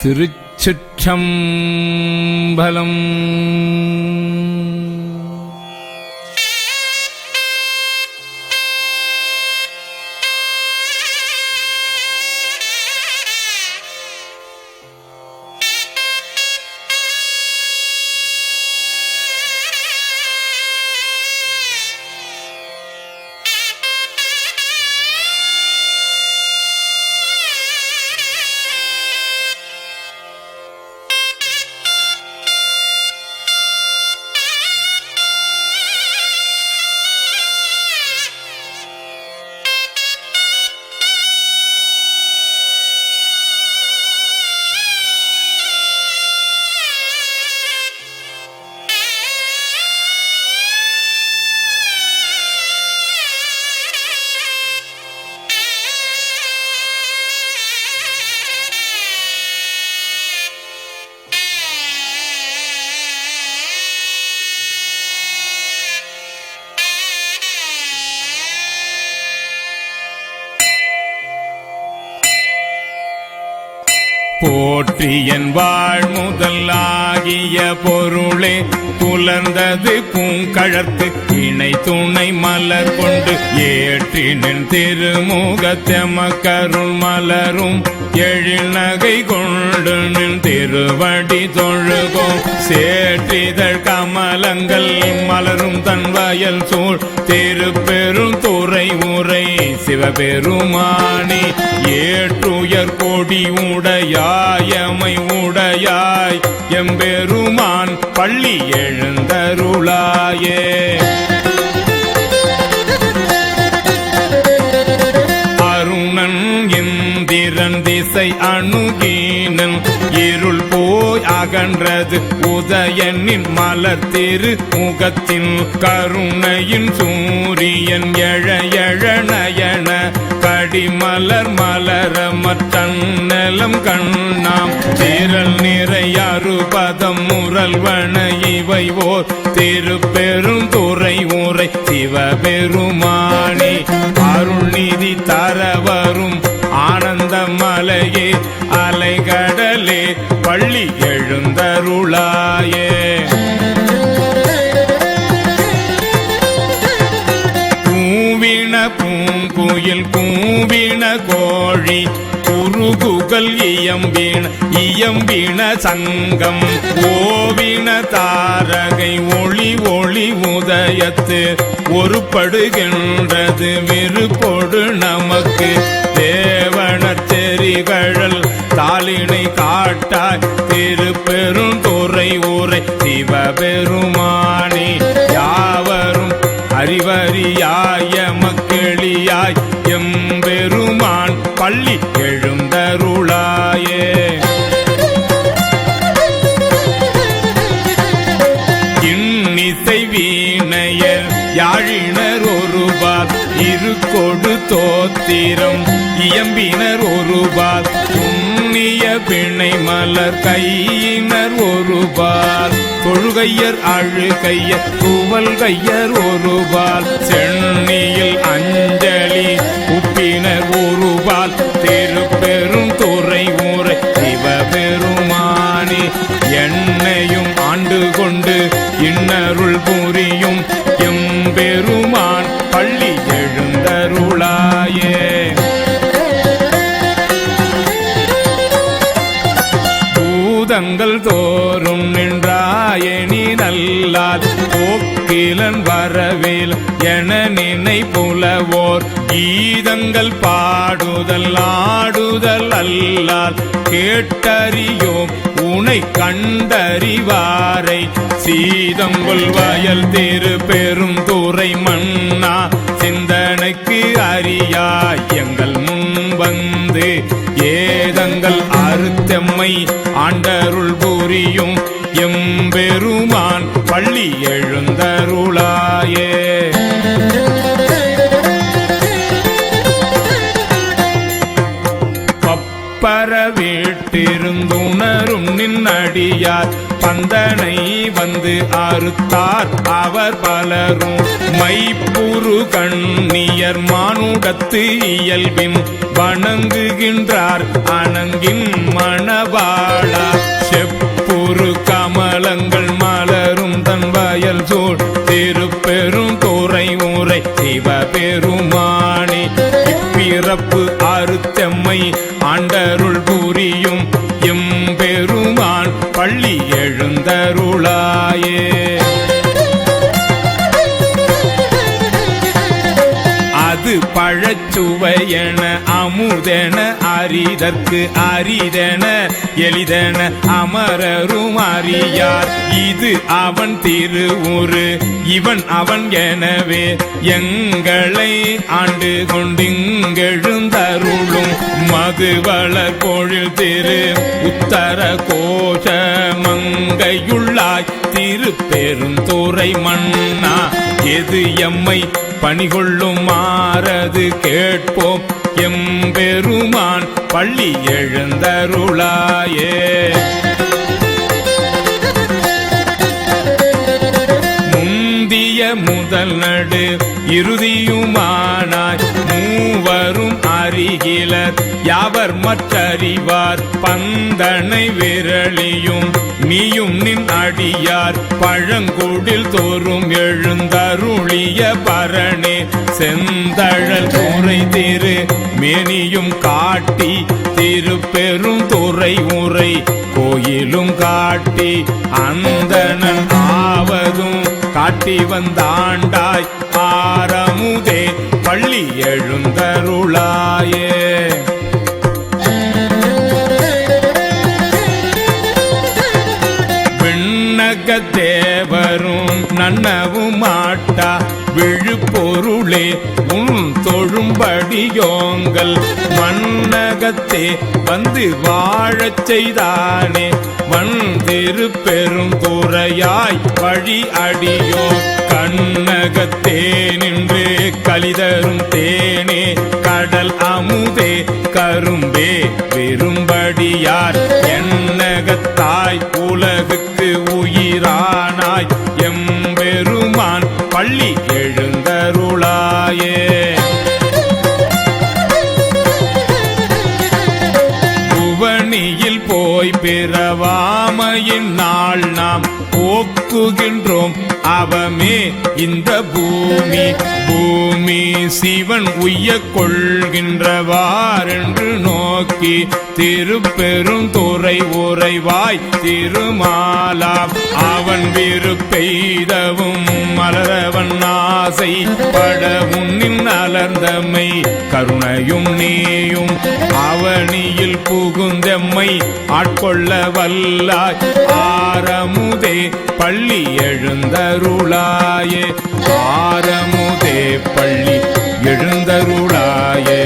திருச்சிற்றம்பலம். போற்றியன் வாழ் முதலாகிய பொருளே புலர்ந்தது பூங்கழத்து இணை துணை மலர் கொண்டு ஏற்றினின் திருமுகத்தெமக்கருள் மலரும் எழில் நகை கொண்டு நின் திருவடி தொழுகோம். சேற்றிதழ் கமலங்கள் மலரும் தன் வயல் சூழ் திருப்பெரும் துறை உரை சிவபெருமானே ஏற்றுயர் கொடி உடையாயமை உடையாய் எம்பெருமான் பள்ளி எழுந்தருளாயே. அருணன் இந்திரன் திசை அணுகீனன் இருள் போய் அகன்றது உதயனின் மலர் திரு முகத்தின் கருணையின் சூரியன் எழ எழனை நயன கடிமலர் மலர மற்றநலம் கண்ணாம். தீரல் நிறையாறு பதம் முரல்வன இவை ஓர். திருப்பெரும் துறை உரை சிவபெருமானி. தர வரும் ஆனந்த மலையே அலைகடலே பள்ளி எழுந்தருளாயே. கோயில் பூவின கோழி குறுகுகள் இயம்பின இயம்பின சங்கம். ஓவின தாரகை ஒளி ஒளி உதயத்து ஒருப்படுகின்றது விருப்பொடு நமக்கு. தேவன தெரிகழல் தாளினை காட்டாய் திருப்பெரும் துறை ஊரை சிவபெருமானே. யாவரும் அறிவறியாய பள்ளியாய் எம்பெருமான் பள்ளி எழுந்தருளாயே. இன்னிசை வீணையர் யாழினர் ஒருபால் இருக்கொடு தோத்திரம் இயம்பினர் ஒருபால் புண்ணிய பிணை மலர் கையினர் ஒருபால் தொழுகையர் அழுகையர் துவல்கையர் ஒருபால் சென்னிய அஞ்சலி உப்பினர் ஒருபால் திருப்பெரும் துறை ஊரை சிவபெருமானி. என்னையும் ஆண்டு கொண்டு இன்னருள் புரியும் எம்பெருமான் பள்ளி எழுந்தருளாயே. பூதங்கள் தோறும் நின்றாயணி நல்லாது போக்கிலன் வரவேல் என நினை புலவோர். கீதங்கள் பாடுதல் ஆடுதல் அல்லால் கேட்டறியோம். உனை கண்டறிவாரை. சீதங்கொள் வயல் திரு பெரும் துறை பள்ளி எழுந்தருளாயே. பப்பர வீட்டிருந்துணரும் நின்னடியார். பந்தனை வந்து அறுத்தார் அவர் பலரும். மைப்புரு கண்ணியர் மானுடத்து இயல்பின் வணங்குகின்றார். அணங்கின் மணவாளா. செப்புரு கமலங்கள் தன் வயல் சூழ் திருப்பெரும் துறை உரை சிவபெருமானே இப்பிறப்பு அறுத்தம்மை ஆண்டருள் புரியும் எம்பெருமான் பள்ளி எழுந்தருளாயே. அது பழச்சுவையென அமுதென அரிதற்கு அரிதென எளிதென அமரரும் அறியார் இது அவன் திருவுரு இவன் அவன் எனவே எங்களை ஆண்டு கொண்டிங்கெழுந்தருளும் மதுவளர் பொழில் திரு உத்தர கோஷ மங்கையுள்ளாய் திருப்பெருந்துறை மன்னா எது எம்மை பணிகொள்ளும் மாறது கேட்போம் எம்பெருமான் பள்ளி எழுந்தருளாயே. நாடு இறுதியுமானாய். மூவரும் அறிகிலர் யாவர் மற்றறிவார். பந்தனை விரலியும் நீயும் நின் அடியார். பழங்குடில் தோறும் எழுந்தருளிய பரணே. செந்தழல் துறை திரு மேனியும் காட்டி. திருப்பெரும் துறை உரை கோயிலும் காட்டி. அந்தனன் ஆவதும் காட்டி வந்தாண்டாய் ஆரமுதே பள்ளி எழுந்தருளாயே. தேவரும் நன்னவும் மாட்டா. விழுப்பொருளே உன் தொழும்படியோங்கள். மன்னகத்தே வந்து வாழச் செய்தானே. வந்திரு பெரும் துறையாய் வழி அடியோ. கண்ணகத்தே நின்று கலிதரும் தேனே. கடல் அமுதே கரும்பே விரும்படியார் என்னகத்தாய் உலகுக்கு உயிரானாய் அருளா. போக்குகின்றோம் அவமே இந்த பூமி. பூமி சிவன் உய்ய கொள்கின்றவாறென்று நோக்கி திருப்பெருந்துறை உறைவாய் திருமாலா அவன் விருப்பெய்தவும் மலரவன் ஆசை பட உன்னின் அலர்ந்தமை. கருணையும் நீயும் அவனியில் புகுந்தம்மை. ஆட்கொள்ள வல்லாய் ஆரமுதே பள்ளி எழுந்தருளாயே ஆரமுதே பள்ளி எழுந்தருளாயே.